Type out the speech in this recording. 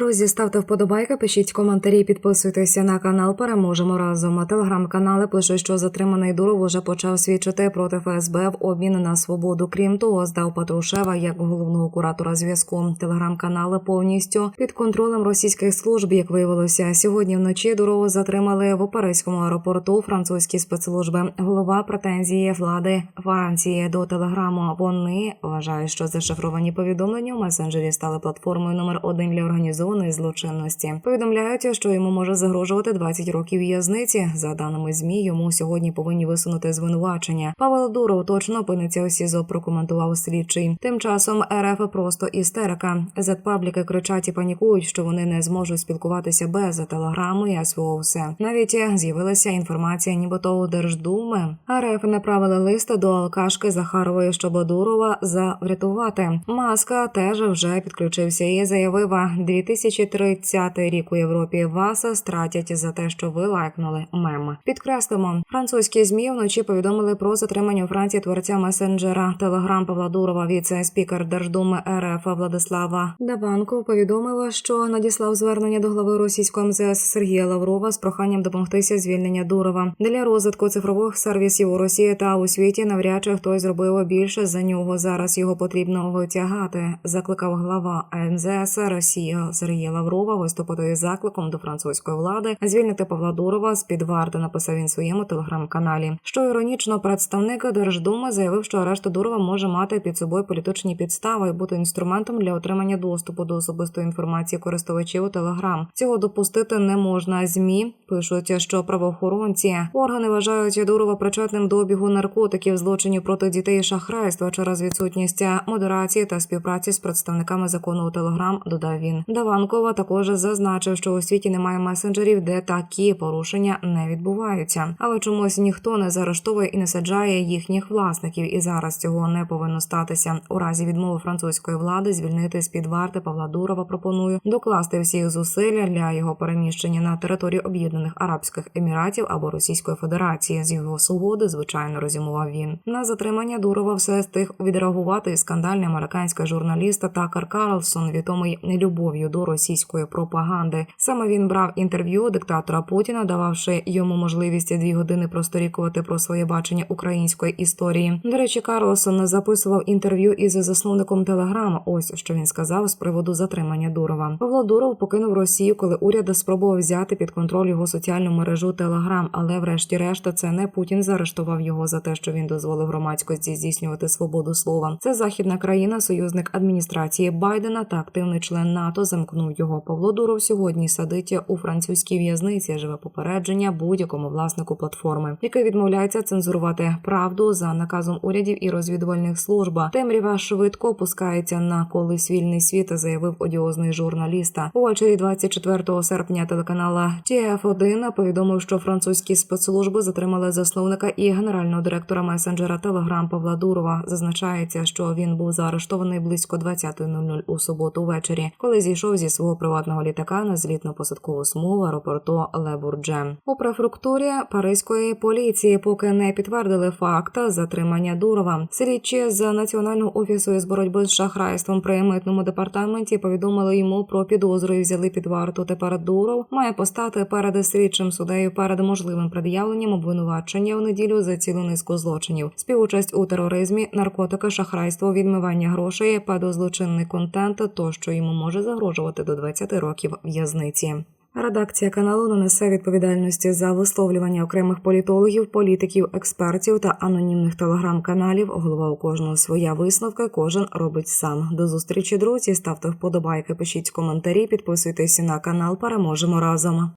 Друзі, ставте вподобайки, пишіть коментарі, підписуйтеся на канал. Переможемо разом. Телеграм-канали пишуть, що затриманий Дуров уже почав свідчити проти ФСБ в обмін на свободу. Крім того, здав Патрушева як головного куратора зв'язку. Телеграм-канали повністю під контролем російських служб. Як виявилося, сьогодні вночі Дурова затримали в Паризькому аеропорту французькі спецслужби. Голова претензії влади Франції до телеграму. Вони вважають, що зашифровані повідомлення у месенджері стали платформою номер один для організованої злочинності. Повідомляють, що йому може загрожувати 20 років в'язниці. За даними змі, йому сьогодні повинні висунути звинувачення. Павел Дуров точно опиниться у СІЗО, прокоментував слідчий. Тим часом РФ просто істерика. Зетпабліки кричать і панікують, що вони не зможуть спілкуватися без телеграми і СВО все. Навіть з'явилася інформація, нібито у Держдуми. РФ направили лист до алкашки Захарової, щоб Дурова заврятувати. Маска теж вже підключився і заявив, 2030 рік у Європі вас стратять за те, що ви лайкнули мем. Підкреслимо, французькі змі вночі повідомили про затримання у Франції творця месенджера Телеграм Павла Дурова. Віце-спікер Держдуми РФ Владислава Даванко повідомив, що надіслав звернення до глави російського МЗС Сергія Лаврова з проханням допомогтися звільнення Дурова для розвитку цифрових сервісів у Росії та у світі. Навряд чи хтось зробив більше за нього. Зараз його потрібно витягати. Закликав глава МЗС Росії Сергія Лаврова виступити із закликом до французької влади звільнити Павла Дурова з під варти. Написав він своєму телеграм-каналі. Що іронічно, представник Держдуми заявив, що арешт Дурова може мати під собою політичні підстави і бути інструментом для отримання доступу до особистої інформації користувачів у Телеграм. Цього допустити не можна. Змі пишуть, що правоохоронці органи вважають Дурова причетним до обігу наркотиків, злочинів проти дітей і шахрайства через відсутність модерації та співпраці з представниками закону у Телеграм. Додав він. Даванкова також зазначив, що у світі немає месенджерів, де такі порушення не відбуваються, але чомусь ніхто не заарештовує і не саджає їхніх власників. І зараз цього не повинно статися. У разі відмови французької влади звільнити з під варти Павла Дурова пропоную докласти всіх зусиль для його переміщення на територію Об'єднаних Арабських Еміратів або Російської Федерації. З його свободи, звичайно, розумував він. На затримання Дурова все стиг відреагувати скандальний американський журналіст Такер Карлсон, відомий нелюбов'ю до російської пропаганди. Саме він брав інтерв'ю диктатора Путіна, дававши йому можливість дві години просторікувати про своє бачення української історії. До речі, Карлсон записував інтерв'ю із засновником Телеграма. Ось що він сказав з приводу затримання Дурова. Павло Дуров покинув Росію, коли уряд спробував взяти під контроль його соціальну мережу Телеграм. Але, врешті-решт, це не Путін заарештував його за те, що він дозволив громадськості здійснювати свободу слова. Це західна країна, союзник адміністрації Байдена та активний член НАТО замкнув його. Павло Дуров сьогодні садить у французькій в'язниці. Живе попередження будь-якому власнику платформи, який відмовляється цензурувати правду за наказом урядів і розвідувальних служб. Темрява швидко опускається на колись вільний світ, заявив одіозний журналіста. Увечері 24 серпня телеканала TF1 повідомив, що французькі спецслужби затримали засновника і генерального директора месенджера Телеграм Павла Дурова. Зазначається, що він був заарештований близько 20.00 у суботу ввечері, коли зійшов зі свого приватного літака на злітно-посадкову смугу аеропорту Лебурдже. У префектурі паризької поліції поки не підтвердили факт затримання Дурова. Слідчі з національного офісу із боротьби з шахрайством при митному департаменті повідомили йому про підозру і взяли під варту. Тепер Дуров має постати перед слідчим судею перед можливим пред'явленням обвинувачення у неділю за цілу низку злочинів, співучасть у тероризмі, наркотики, шахрайство, відмивання грошей, педозлочинний контент, тощо йому може загрожувати до 20 років в'язниці. Редакція каналу не несе відповідальності за висловлювання окремих політологів, політиків, експертів та анонімних телеграм-каналів. Голова у кожного своя висновка. Кожен робить сам. До зустрічі, друзі. Ставте вподобайки, пишіть коментарі, підписуйтесь на канал. Переможемо разом.